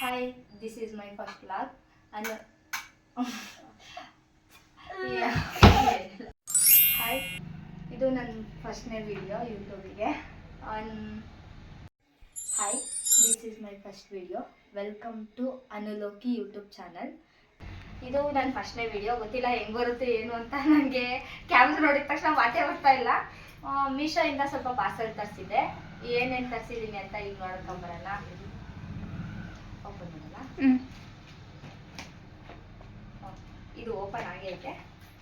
Hi this is my first blog Anu hi ಇದು ನನ್ನ ಫಸ್ಟ್ನೇ video ಯೂಟ್ಯೂಬಿಗೆ hi this is my first video welcome to Anuloki YouTube channel ಇದು ನನ್ನ ಫಸ್ಟ್ನೇ video ಗೊತ್ತಿಲ್ಲ ಹೆಂಗೆ ಬರುತ್ತೆ, ಏನು ಅಂತ. ನನಗೆ ಕ್ಯಾಮ್ರಾ ನೋಡಿದ ತಕ್ಷಣ ಮಾತೇ ಬರ್ತಾ ಇಲ್ಲ. ಮೀಶೋಯಿಂದ ಸ್ವಲ್ಪ ಪಾರ್ಸಲ್ ತರಿಸಿದ್ದೆ. ಏನೇನು ತರಿಸಿದ್ದೀನಿ ಅಂತ ಈಗ ನೋಡ್ಕೊಂಬರೋಣ ಓಪನ್ ಮಾಡಲ್ಲ? ಇದು ಓಪನ್ ಆಗೈತೆ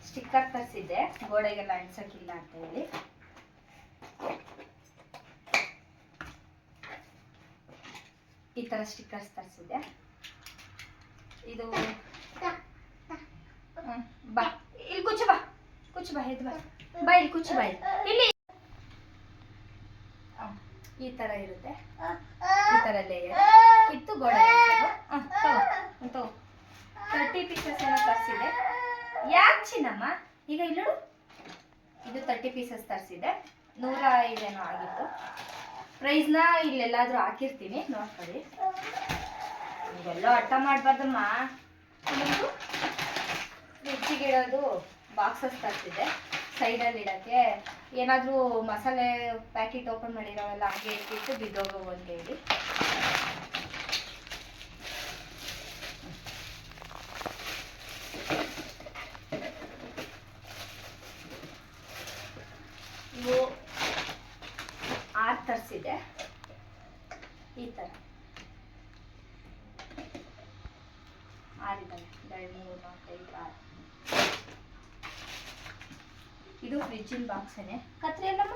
ಸ್ಟಿಕ್ಕರ್ ತರಿಸಿದ್ದೆ. ಗೋಡೆಗೆಲ್ಲ ಎಣ್ಸಕ್ಕಿಲ್ಲ ಅಂತ ಹೇಳಿ. ಈ ಥರ ಸ್ಟಿಕ್ಕರ್ಸ್ ತರಿಸಿದ್ದೆ. ಇದು ಬಾ. ಇಲ್ಲಿ ಕುಚ್ಚು ಬಾ. ಕುಚ್ಚು ಬಾ ಎದ್ದು ಬಾ. ಬಾ ಇಲ್ಲಿ ಕುಚ್ಚು ಬಾ ಇಲ್ಲಿ. ಈ ತರ ಇರುತ್ತೆ. ಈ ತರ ಲೇಯರ್ ಕಿತ್ತು ಗೋಡೆ ತರ್ಟಿ ಪೀಸಸ್ ಏನೋ ತರಿಸಿದೆ. ಯಾಕೆ ಚಿನ್ನಮ್ಮ? ಈಗ ಇಲ್ಲಿ ಇದು ತರ್ಟಿ ಪೀಸಸ್ ತರಿಸಿದೆ. ನೂರ ಐದೇನೋ ಆಗಿತ್ತು. ಪ್ರೈಸ್ನ ಇಲ್ಲೆಲ್ಲಾದರೂ ಹಾಕಿರ್ತೀನಿ. ನೋಡ್ಕೊಳ್ಳಿ. ಇವೆಲ್ಲೋ ಅಟ್ಟ ಮಾಡಬಾರ್ದಮ್ಮ. ಫ್ರಿಡ್ಜಿಗೆ ಇಡೋದು ಬಾಕ್ಸಸ್ ತರಿಸಿದೆ. ಸೈಡಲ್ಲಿ ಇಡೋಕ್ಕೆ ಏನಾದರೂ ಮಸಾಲೆ ಪ್ಯಾಕೆಟ್ ಓಪನ್ ಮಾಡಿರೋವೆಲ್ಲ ಹಾಗೆ ಇಟ್ಬಿಟ್ಟು ಅಂತ ಹೇಳಿ ಇವು ಆರು ತರಿಸಿದೆ ಈ ಥರ ಆರಿದ್ದಾವೆ ಎರಡು ಮೂರು ನಾಲ್ಕು ಐದು ಆರು ಇದು ಫ್ರಿಜ್ಜಿನ ಬಾಕ್ಸೇನೆ ಕತ್ರಿ ಅಲ್ಲಮ್ಮ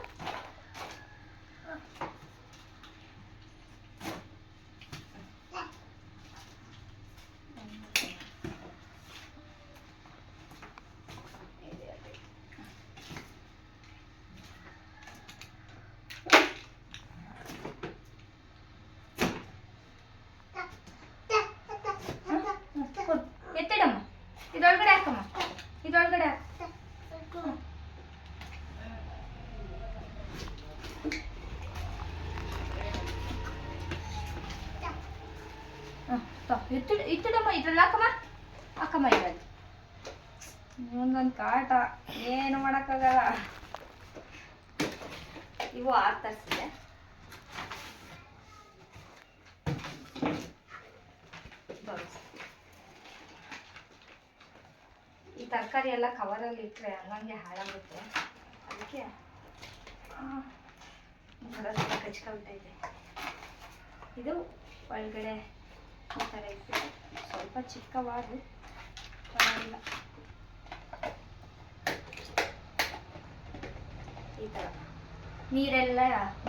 ಕೊಡು. ಎತ್ತಿಡಮ್ಮ ಇದ್ರೊಳಗಡೆ ಹಾಕಮ್ಮ ಇದ್ರೊಳಗಡೆ ಹಾಕು ಹ್ಮ್, ತೊ, ಇದ್ರಲ್ಲ ಅಕ್ಕಮ್ಮ ಅಕ್ಕಮ್ಮ ಇದ್ರಲ್ಲಿ. ಒಂದೊಂದು ಕಾಟ. ಏನು ಮಾಡೋಕ್ಕಾಗಲ್ಲ. ಇವು ಆರು ತರಿಸಿದೆ ಈ ತರಕಾರಿ ಎಲ್ಲ ಕವರಲ್ಲಿ ಇಟ್ಟರೆ ಹಂಗಂಗೆ ಹಾಳಾಗುತ್ತೆ. ಅದಕ್ಕೆ ಕಚ್ಕೊಳ್ತೈತೆ ಇದು ಒಳಗಡೆ ಈ ಥರ ಇತ್ತು ಸ್ವಲ್ಪ ಚಿಕ್ಕವಾದು ಪರವಾಗಿಲ್ಲ. ಈ ಥರ ನೀರೆಲ್ಲ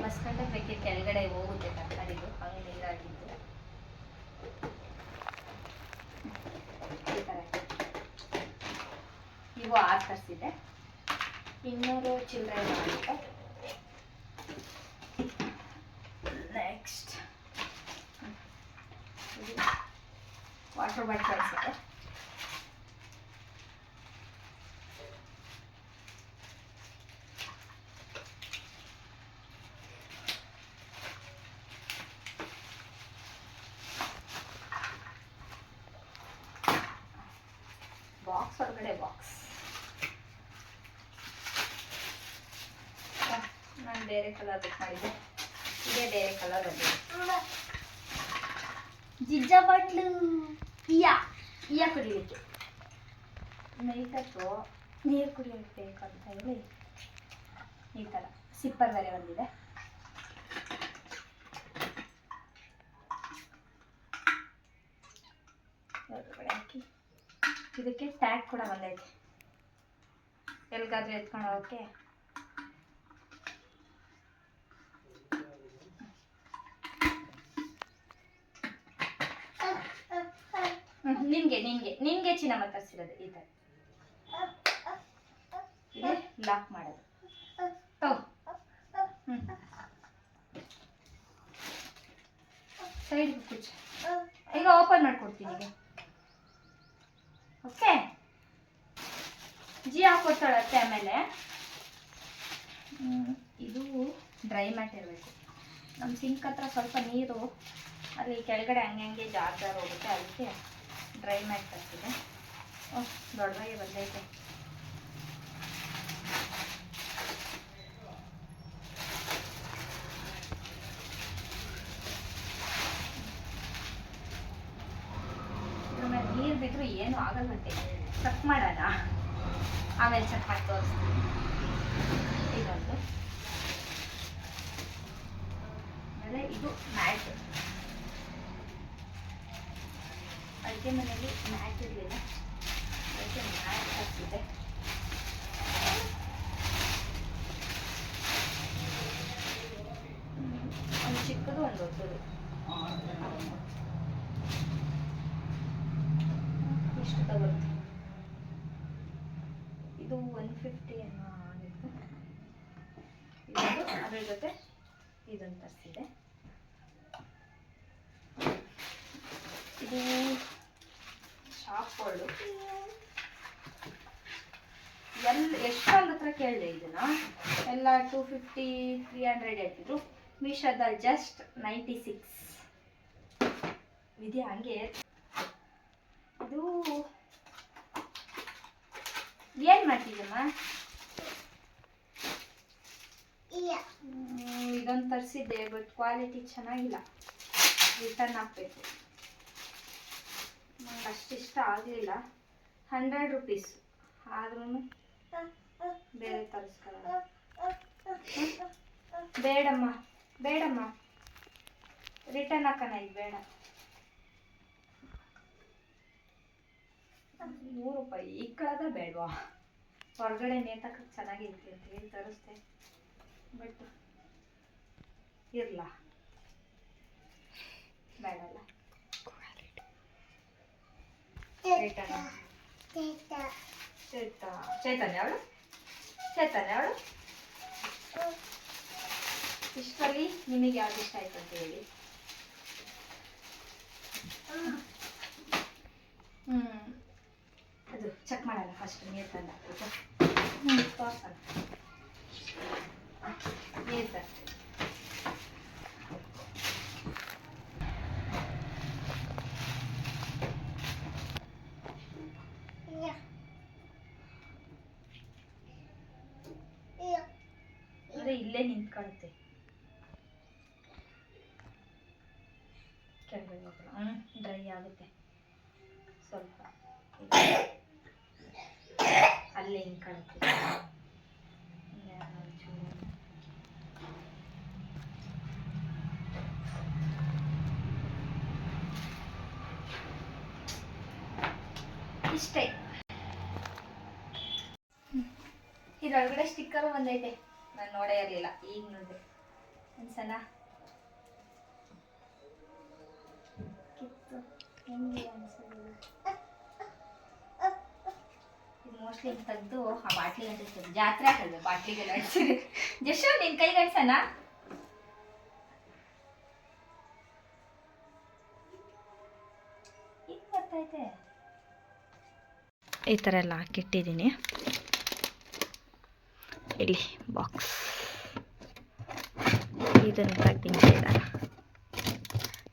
ಬಸ್ಕೊಂಡೆ ಬೇಕೆ ಕೆಳಗಡೆ ಹೋಗುತ್ತೆ ತರಕಾರಿದು ಹಂಗೆ ನೀರಾಗಿದ್ದು. ಈ ಥರ ಇವು ಆರು ತರಿಸಿದೆ ಇನ್ನೂರು ಚಿಲ್ಲರೆ ಆಗುತ್ತೆ ನೆಕ್ಸ್ಟ್ ವಾಟರ್ ಬಾಟಲ್ ಕಳಿಸಿದೆ ಬಾಕ್ಸ್ ಹೊರಗಡೆ ಬಾಕ್ಸ್ ನಾನು ಬೇರೆ ಕಲರ್ ಬುಕ್ ಮಾಡಿದ್ದೆ ಇದೇ ಬೇರೆ ಕಲರ್ ಅದು ಜಿಜ್ಜ ಬಾಟ್ಲು ಇಯಾ ಇಯಾ ಕುಡಿಲಿಕ್ಕೆ ನೈಟತ್ತು ನೀರು ಕುಡಿಯೋಕ್ಕೆ ಬೇಕಂತ ಹೇಳಿ ಈ ಥರ ಸಿಪ್ಪರ್ ಬೇರೆ ಬಂದಿದೆ ಹಾಕಿ ಇದಕ್ಕೆ ಟ್ಯಾಗ್ ಕೂಡ ಬಂದೈತೆ ಎಲ್ಗಾದ್ರೂ ಎತ್ಕೊಂಡು ಹೋಗೋಕ್ಕೆ ಹ್ಮ್, ನಿನ್ಗೆ ನಿನ್ಗೆ ನಿನ್ಗೆ ಚಿನ್ನಮ್ಮ ತರಿಸಿರೋದು ಈ ಥರ ಇಲ್ಲಿ ಲಾಕ್ ಮಾಡೋದು. ಸೈಡ್ ಈಗ ಓಪನ್ ಮಾಡ್ಕೊಡ್ತೀನಿ ಈಗ. ಓಕೆ ಜಿ ಹಾಕೊಡ್ತಾಳತ್ತೆ ಆಮೇಲೆ. ಇದು ಡ್ರೈ ಮ್ಯಾಟ್ ಇರಬೇಕು. ನಮ್ಮ ಸಿಂಕ್ ಹತ್ರ ಸ್ವಲ್ಪ ನೀರು, ಅಲ್ಲಿ ಕೆಳಗಡೆ ಹಂಗೆ ಹಂಗೆ ಜಾರ್ ಹೋಗುತ್ತೆ, ಅದಕ್ಕೆ ಡ್ರೈ ಮ್ಯಾಟ್ ತರಿಸಿದೆ ಓಹ್ ದೊಡ್ಡದಾಗಿ ಬಂದೈತೆ. ನೀರು ಬಿದ್ದರೂ ಏನೂ ಆಗಲ್ವಂತೆ ಚೆಕ್ ಮಾಡೋಣ ಆಮೇಲೆ ಚೆಕ್ ಮಾಡಿ ತೋರಿಸ್ತೀನಿ. ಇದೊಂದು. ಆಮೇಲೆ ಇದು ಮ್ಯಾಟ್. ಅಡುಗೆ ಮನೆಯಲ್ಲಿ ಮ್ಯಾಟ್ ಇರಲಿಲ್ಲ ಅದಕ್ಕೆ ಮ್ಯಾಟ್ ಹಾಕಿದೆ ಒಂದು ಚಿಕ್ಕದು, ಒಂದು ದೊಡ್ಡದು. ಇಷ್ಟು ತಗೊಳ್ತೀನಿ. ಇದು ಒನ್ ಫಿಫ್ಟಿ ಅನ್ನೋ ಆಗಿತ್ತು ಅದ್ರ ಜೊತೆ ಇದೊಂದು ತರಿಸಿದೆ ಇದು ಶಾಪ್ ಎಲ್ಲ ಎಷ್ಟು ಅಲ್ಲ ಹತ್ರ ಕೇಳಿದೆ ಇದನ್ನ. ಎಲ್ಲ ಟೂ ಫಿಫ್ಟಿ ತ್ರೀ ಹಂಡ್ರೆಡ್ ಹೇಳ್ತಿದ್ರು. ಮೀಶೋದಲ್ಲಿ ಜಸ್ಟ್ ನೈಂಟಿ ಸಿಕ್ಸ್ ಇದೆಯಾ ಹಂಗೆ. ಇದು ಏನು ಮಾಡ್ತಿದ್ದಮ್ಮ ಇದೊಂದು ತರಿಸಿದ್ದೆ ಬಟ್ ಕ್ವಾಲಿಟಿ ಚೆನ್ನಾಗಿಲ್ಲ. ರಿಟರ್ನ್ ಹಾಕ್ಬೇಕು. ಅಷ್ಟಿಷ್ಟ ಆಗಲಿಲ್ಲ. ಹಂಡ್ರೆಡ್ ರುಪೀಸ್ ಆದ್ರೂ ಬೇರೆ ತರಿಸ್ಕೊಳ್ಳೋಣ ಬೇಡಮ್ಮ ಬೇಡಮ್ಮ. ರಿಟರ್ನ್ ಹಾಕೋಣ ಈಗ ಬೇಡ. ನೂರು ರೂಪಾಯಿ ಈ ಕಳೆದ ಬೇಡವಾ? ಹೊರಗಡೆ ನೇತಕ್ಕೆ ಚೆನ್ನಾಗಿ ಅಂತ ಹೇಳಿ ತರಿಸ್ದೆ. ಬಟ್ ಇರಲ್ಲ ಬೇಡಲ್ಲ. ಚೈತನ್ಯ. ಅವಳು? ಚೈತನ್ಯ ಅವಳು? ಇಷ್ಟರಲ್ಲಿ ನಿಮಗೆ ಯಾವ್ದು ಇಷ್ಟ ಆಯ್ತು ಅಂತ ಹೇಳಿ. ಹ್ಮ್. ಅದು ಚೆಕ್ ಮಾಡೋಣ ಫಸ್ಟ್ ನೀರು ತಂದು ಹ್ಞೂ ತೋರ್ಸೋಣ. ನೀರು ತರ್ತೀನಿ ಅಂದ್ರೆ ಇಲ್ಲೇ ನಿಂತ್ಕೊಳುತ್ತೆ. ಕೆಳಗಡೆ ಡ್ರೈ ಆಗುತ್ತೆ. ಸ್ವಲ್ಪ. ಅಲ್ಲೇ ನಿಂತ್ಕೊಳುತ್ತೆ. ಇಷ್ಟೇ. ಇದ್ರೊಳಗಡೆ ಸ್ಟಿಕ್ಕರ್ ಬಂದೈತೆ ನಾನು ನೋಡೇ ಇರಲಿಲ್ಲ, ಈಗ ನೋಡಿದೆ. ಒಂದ್ಸಲ ಮೋಸ್ಟ್ಲಿ ತೆಗೆದು, ಆ ಬಾಟ್ಲಿ ಅಂಟಿಸ್ತದೆ ಜಾತ್ರೆ ಹಾಕಲ್ವೆ ಬಾಟ್ಲಿಗೆಲ್ಲ ಅಂಟಿಸಿರಿ ಜಸ್ಟ್ ನಿನ್ನ ಕೈಗೆ ಗೊತ್ತೈತೆ ಈ ಥರ ಎಲ್ಲ ಹಾಕಿಟ್ಟಿದ್ದೀನಿ. ಇಲ್ಲಿ ಬಾಕ್ಸ್. ಇದನ್ನು ತೆಗ್ದಿಟ್ಟಿದ್ದಾರ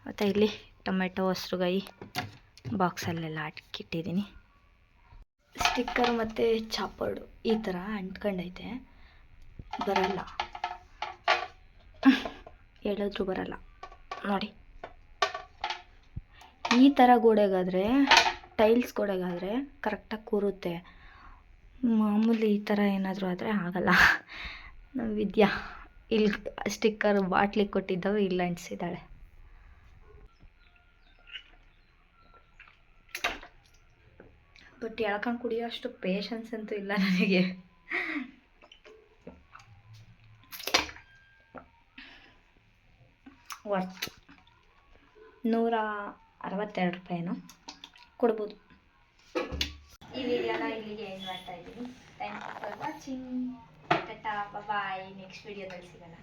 ಮತ್ತು ಇಲ್ಲಿ ಟೊಮೆಟೊ, ಹಸ್ರುಗಾಯಿ ಬಾಕ್ಸಲ್ಲೆಲ್ಲ ಹಾಕಿಟ್ಟಿದ್ದೀನಿ ಸ್ಟಿಕ್ಕರ್ ಮತ್ತು ಚಾಪರ್ಡು ಈ ಥರ ಅಂಟ್ಕೊಂಡೈತೆ. ಬರಲ್ಲ. ಹೇಳಿದ್ರು ಬರಲ್ಲ. ನೋಡಿ. ಈ ಥರ ಗೋಡೆಗಾದರೆ, ಟೈಲ್ಸ್ ಗೋಡೆಗಾದರೆ ಕರೆಕ್ಟಾಗಿ ಕೂರುತ್ತೆ. ಮಾಮೂಲಿ ಈ ಥರ ಏನಾದರೂ ಆದರೆ ಆಗಲ್ಲ. ನಮ್ಮ ವಿದ್ಯಾ, ಇಲ್ಲಿ ಸ್ಟಿಕ್ಕರ್ ಬಾಟ್ಲಿ ಕೊಟ್ಟಿದ್ದವು, ಇಲ್ಲ ಅಂಟಿಸಿದ್ದಾಳೆ. ಬಟ್ ಎಳ್ಕೊಂಡು ಕುಡಿಯೋ ಅಷ್ಟು ಪೇಷನ್ಸ್ ಅಂತೂ ಇಲ್ಲ ನನಗೆ. ವರ್ತ್ ನೂರ ಅರವತ್ತೆರಡು ರೂಪಾಯಿನೋ? ಕೊಡ್ಬೋದು. ಈ ವಿಡಿಯೋನ ಇಲ್ಲಿಗೆ ಎಂಡ್ ಮಾಡ್ತಾ ಇದ್ದೀನಿ. Thank you for watching Tata bye next ವಿಡಿಯೋದಲ್ಲಿ ಸಿಗೋಣ.